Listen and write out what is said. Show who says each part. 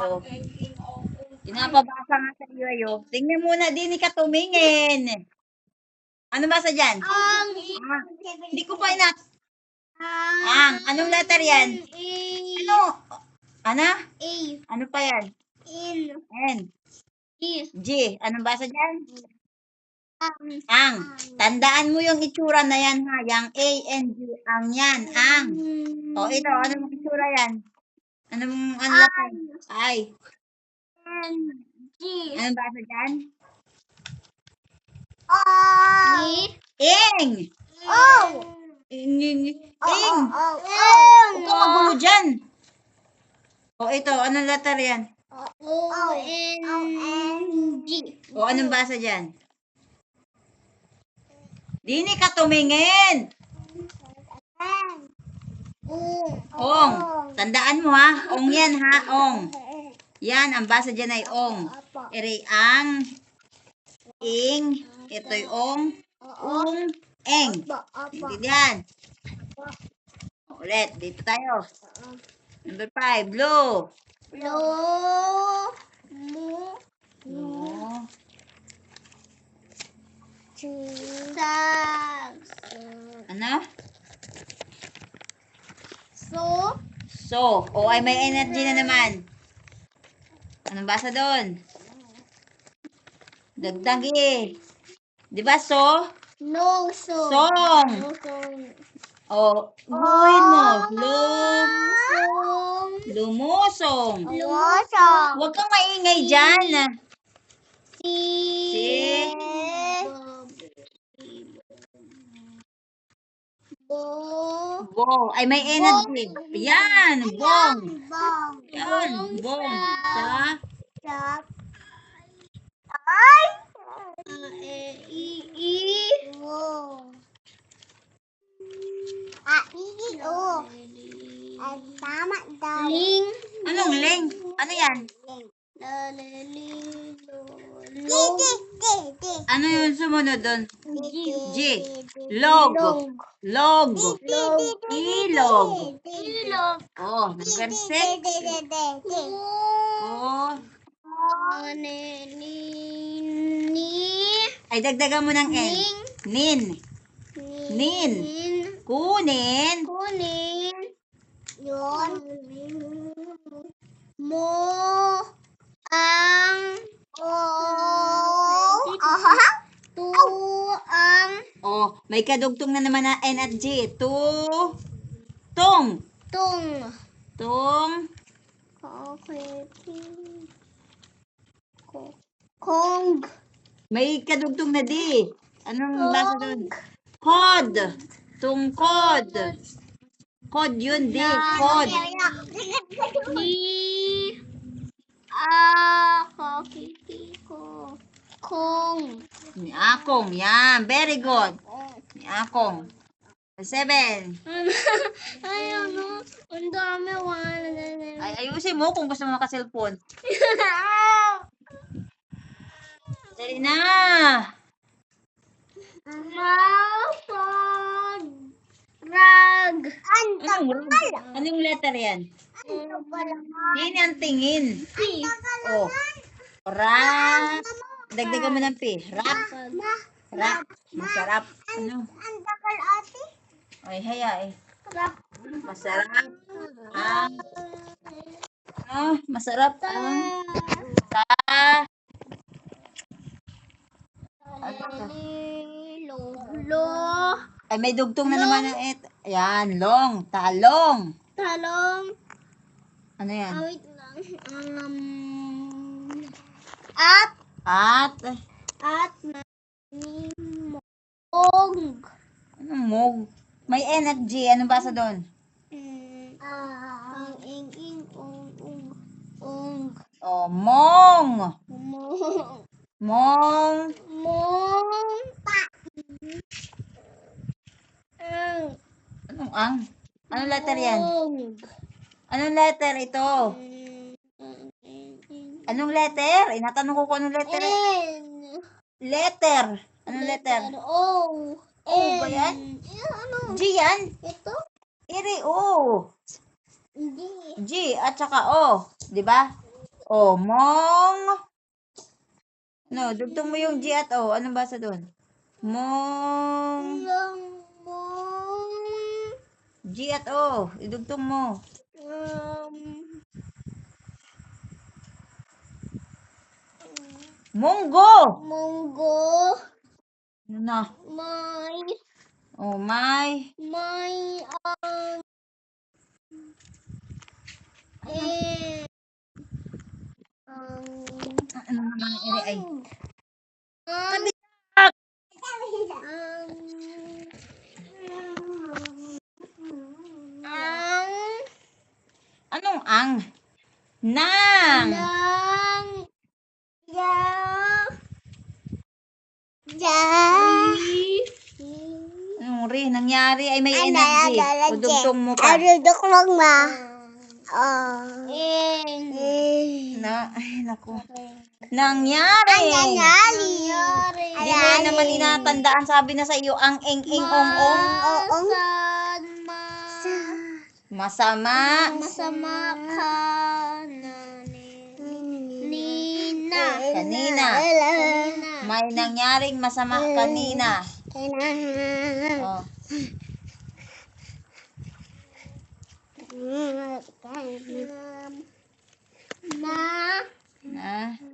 Speaker 1: Oh. Pinapabasa nga sa iyo ayo. Tingnan muna, di ni ka tumingin. Ano basa dyan?
Speaker 2: Ang.
Speaker 1: Ah, hindi ko pa inak. Ang, anong letter yan? Ano? Ano?
Speaker 2: A.
Speaker 1: Ano pa yan?
Speaker 2: In.
Speaker 1: N.
Speaker 2: Is.
Speaker 1: G. Anong basa dyan?
Speaker 2: Ang.
Speaker 1: Ang. Tandaan mo yung itsura na yan ha. Yang A and G. Ang yan. Ang. O ito, ano itsura yan? Ano mong ano letter? Ay.
Speaker 2: N. G.
Speaker 1: Anong basa dyan?
Speaker 2: O.
Speaker 1: Ing.
Speaker 2: O.
Speaker 1: Ing. Ing. Ing. Huwag ka magulo dyan. O ito, anong letter yan?
Speaker 2: O. N. G.
Speaker 1: O anong basa dyan? Dini ka tumingin.
Speaker 2: Ong.
Speaker 1: Ong. Tandaan mo ha. Ong yan ha. Ong. Yan, ang basa dyan ay ong. Iri ang, ing, ito'y ong, ung, eng. Intindihan? Ulit, dito tayo. Number five, blue.
Speaker 2: Mu.
Speaker 1: No.
Speaker 2: Sag.
Speaker 1: Ano?
Speaker 2: So.
Speaker 1: So, o ay may energy na naman. Anong basa doon? Dagdag eh. Di ba so?
Speaker 2: No. So.
Speaker 1: Song.
Speaker 2: No. Song.
Speaker 1: O, buuin mo. Lu,
Speaker 2: Song.
Speaker 1: lumusong.
Speaker 2: Losong.
Speaker 1: Huwag kang maingay dyan.
Speaker 2: Si.
Speaker 1: Si.
Speaker 2: Bo.
Speaker 1: Bong. Ay, may energy. Yan, bong.
Speaker 2: Bong.
Speaker 1: Yan, bong. Sa,
Speaker 2: Sa. Ay. E. I. I. Wo. Ah, i. O. Ay, tama daw. Ling.
Speaker 1: anong ling? Ano yan?
Speaker 2: Ling. Lo. Di, di, di,
Speaker 1: Ano yung sumunod doon? G. Log. Log.
Speaker 2: Log.
Speaker 1: Ilog.
Speaker 2: Ilog.
Speaker 1: Oh, number six. Oh. Ay, dagdagan mo ng N. Nin. Nin.
Speaker 2: nin,
Speaker 1: Kunin.
Speaker 2: kunin, yun, mo, ang, o, aha, tu, ang,
Speaker 1: Oh, may kadugtong na naman na N at G. Tu. Tong.
Speaker 2: tung,
Speaker 1: Tong.
Speaker 2: okay, ko, kong,
Speaker 1: May kadugtong na D. Anong basa doon? Kod. Tungkod. Kod yun, D. Kod.
Speaker 2: Ni a kakiti ko kong
Speaker 1: Ni Akong. Yan. Very good. Ni Akong. Seven.
Speaker 2: ay ano ang dami wala
Speaker 1: Ay, ayusin mo kung gusto mo maka-cellphone. Dali na.
Speaker 2: Mapag rag
Speaker 1: Anong, anong letter yan? Yan ang tingin. Oh. Rap. Dagdagan mo ng P. Rap. Rap. Masarap. Ano?
Speaker 2: ang takal ate
Speaker 1: Ay, haya eh.
Speaker 2: rap
Speaker 1: Masarap. Ang. Ah, masarap ang. Sa.
Speaker 2: lo lo
Speaker 1: Ay, may dugtong na naman ng et. Ayan, long. Talong.
Speaker 2: talong
Speaker 1: Ano yan?
Speaker 2: Ah, wait lang. Um, at,
Speaker 1: At.
Speaker 2: at, mong.
Speaker 1: Anong mog? May energy. Ano basa doon?
Speaker 2: Mm, ang ing, ing, ong, ong, ong,
Speaker 1: Oh, mong.
Speaker 2: mong,
Speaker 1: Mong.
Speaker 2: mong, pa. Ang,
Speaker 1: Anong ang? Anong letter yan?
Speaker 2: mong.
Speaker 1: Anong letter ito?
Speaker 2: Mm.
Speaker 1: Anong letter? Inatanong ko kung anong letter.
Speaker 2: N.
Speaker 1: Letter. Anong letter?
Speaker 2: O.
Speaker 1: O ba yan?
Speaker 2: Eh, ano?
Speaker 1: G yan.
Speaker 2: Ito?
Speaker 1: Iri O.
Speaker 2: Hindi.
Speaker 1: G at saka O. Di ba? O, mong. No, dugtong mo yung G at O. Anong basa doon? Mong.
Speaker 2: Long mong.
Speaker 1: G at O. Idugtong mo.
Speaker 2: Um,
Speaker 1: Munggo.
Speaker 2: munggo.
Speaker 1: Ano na?
Speaker 2: May,
Speaker 1: Oh, may.
Speaker 2: may, um, eh, um,
Speaker 1: Ano naman ang ere ay?
Speaker 2: um, ang,
Speaker 1: Anong ang? Nang.
Speaker 2: ng, ya, ya,
Speaker 1: Anong ri? Nangyari ay may
Speaker 2: Ano,
Speaker 1: energy.
Speaker 2: ano, ano,
Speaker 1: O dugtong mo pa.
Speaker 2: dudok lang ma. Oh. In.
Speaker 1: Na, ay, naku. Nangyari.
Speaker 2: Nangyari.
Speaker 1: Hindi mo yan naman inatandaan. Sabi na sa iyo, ang eng eng ong ong.
Speaker 2: Masan ma.
Speaker 1: Masama.
Speaker 2: Masama ka na.
Speaker 1: Kanina. May nangyaring masama kanina. Oh.
Speaker 2: Na.
Speaker 1: Na.